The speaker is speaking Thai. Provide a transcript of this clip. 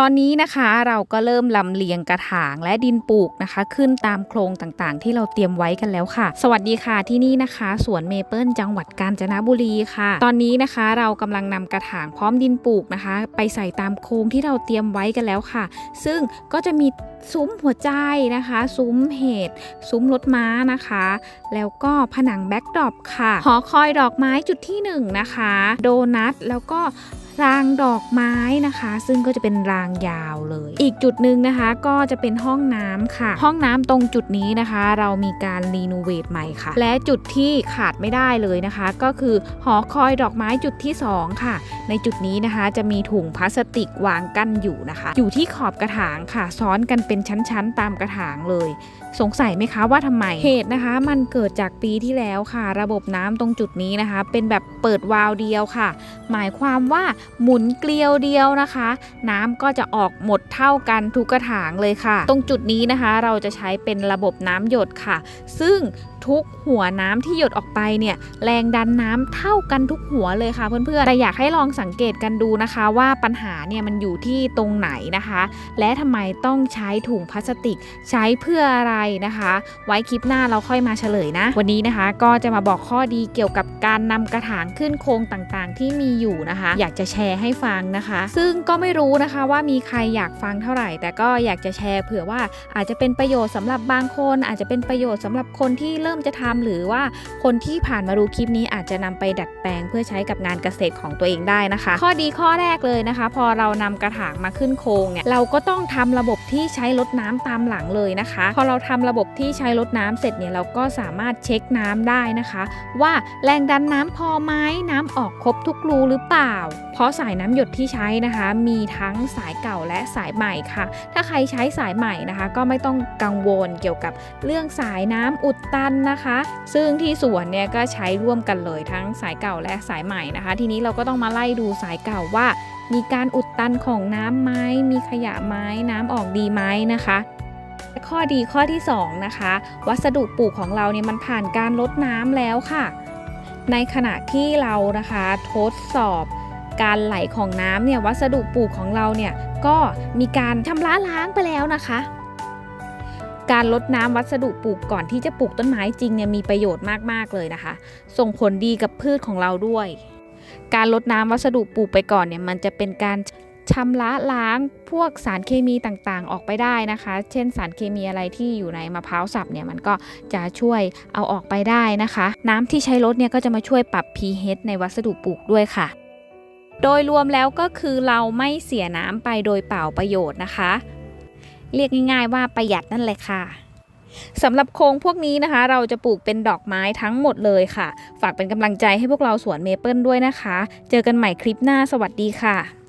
ตอนนี้นะคะเราก็เริ่มลำเลียงกระถางและดินปลูกนะคะ ขึ้นตามโครงต่างๆ ที่เราเตรียมไว้กันแล้วค่ะ สวัสดีค่ะที่นี่นะคะ สวนเมเปิลจังหวัดกาญจนบุรีค่ะ ตอนนี้นะคะเรากำลังนำกระถางพร้อมดินปลูกนะคะ ไปใส่ตามโครงที่เราเตรียมไว้กันแล้วค่ะ ซึ่งก็จะมีซุ้มหัวใจนะคะ ซุ้มเห็ดซุ้มรถม้านะคะ แล้วก็ผนังแบ็กดรอปค่ะหอคอยดอกไม้จุดที่หนึ่งนะคะ โดนัทแล้วก็ รางดอกไม้นะคะ ซึ่งก็จะเป็นรางยาวเลย อีกจุดหนึ่งนะคะก็จะเป็นห้องน้ำค่ะ ห้องน้ำตรงจุดนี้นะคะ เรามีการรีโนเวทใหม่ค่ะ และจุดที่ขาดไม่ได้เลยนะคะ ก็คือหอคอยดอกไม้จุดที่สองค่ะ ในจุดนี้นะคะจะมีถุงพลาสติกวางกั้นอยู่นะคะ อยู่ที่ขอบกระถางค่ะ ซ้อนกันเป็นชั้นๆ ตามกระถางเลย สงสัยไหมคะว่าทำไมเหตุนะคะ มันเกิดจากปีที่แล้วค่ะ ระบบน้ำตรงจุดนี้นะคะ เป็นแบบเปิดวาล์วเดียวค่ะ หมายความว่าหมุนเกลียวเดียวนะคะ น้ำก็จะออกหมดเท่ากันทุกกระถางเลยค่ะ ตรงจุดนี้นะคะ เราจะใช้เป็นระบบน้ำหยดค่ะ ซึ่ง ทุกหัวน้ำที่หยดออกไปเนี่ยแรงดันน้ำเท่ากันทุกหัวเลยค่ะเพื่อนๆแต่อยากให้ลองสังเกตกันดูนะคะว่าปัญหาเนี่ยมันอยู่ที่ตรงไหนนะคะ และทำไมต้องใช้ถุงพลาสติกใช้เพื่ออะไรนะคะ ไว้คลิปหน้าเราค่อยมาเฉลยนะ วันนี้นะคะก็จะมาบอกข้อดีเกี่ยวกับการนำกระถางขึ้นโครงต่างๆ ที่มีอยู่นะคะ อยากจะแชร์ให้ฟังนะคะ ซึ่งก็ไม่รู้นะคะว่ามีใครอยากฟังเท่าไหร่ แต่ก็อยากจะแชร์เผื่อว่าอาจจะเป็นประโยชน์สำหรับบางคน อาจจะเป็นประโยชน์สำหรับคนที่เริ่มจะทำหรือว่าคนที่ผ่านมาดูคลิปนี้อาจจะนำไปดัดแปลงเพื่อใช้กับงานเกษตรของตัวเองได้นะคะ ข้อดีข้อแรกเลยนะคะ พอเรานำกระถางมาขึ้นโครงเนี่ยเราก็ต้องทำระบบที่ใช้ลดน้ำตามหลังเลยนะคะ พอเราทำระบบที่ใช้ลดน้ำเสร็จเนี่ยเราก็สามารถเช็คน้ำได้นะคะ ว่าแรงดันน้ำพอไหมน้ำออกครบทุกรูหรือเปล่า เพราะสายน้ำหยดที่ใช้นะคะ มีทั้งสายเก่าและสายใหม่ค่ะ ถ้าใครใช้สายใหม่นะคะ ก็ไม่ต้องกังวลเกี่ยวกับเรื่องสายน้ำอุดตันนะคะ ซึ่งที่สวนเนี่ยก็ใช้ร่วมกันเลยทั้งสายเก่าและสายใหม่นะคะ ทีนี้เราก็ต้องมาไล่ดูสายเก่าว่า มีการอุดตันของน้ำไหมมีขยะไหมน้ำออกดีไหมนะคะข้อดีข้อที่สองนะคะ วัสดุปลูกของเราเนี่ยมันผ่านการลดน้ำแล้วค่ะ ในขณะที่เรานะคะทดสอบการไหลของน้ำเนี่ยวัสดุปลูกของเราเนี่ยก็มีการชำระล้างไปแล้วนะคะ การลดน้ำวัสดุปลูกก่อนที่จะปลูกต้นไม้จริงเนี่ยมีประโยชน์มากๆเลยนะคะ ส่งผลดีกับพืชของเราด้วย การลดน้ำวัสดุปลูกไปก่อนเนี่ยมันจะเป็นการชำระล้างพวกสารเคมีต่างๆ ออกไปได้นะคะ เช่นสารเคมีอะไรที่อยู่ในมะพร้าวสับเนี่ยมันก็จะช่วยเอาออกไปได้นะคะ น้ำที่ใช้ลดเนี่ยก็จะมาช่วยปรับ pH ในวัสดุปลูกด้วยค่ะ โดยรวมแล้วก็คือเราไม่เสียน้ำไปโดยเปล่าประโยชน์นะคะ เรียกง่ายๆว่าประหยัดนั่นแหละค่ะสำหรับโครงพวกนี้นะคะ เราจะปลูกเป็นดอกไม้ทั้งหมดเลยค่ะ ฝากเป็นกำลังใจให้พวกเราสวนเมเปิลด้วยนะคะ เจอกันใหม่คลิปหน้าสวัสดีค่ะ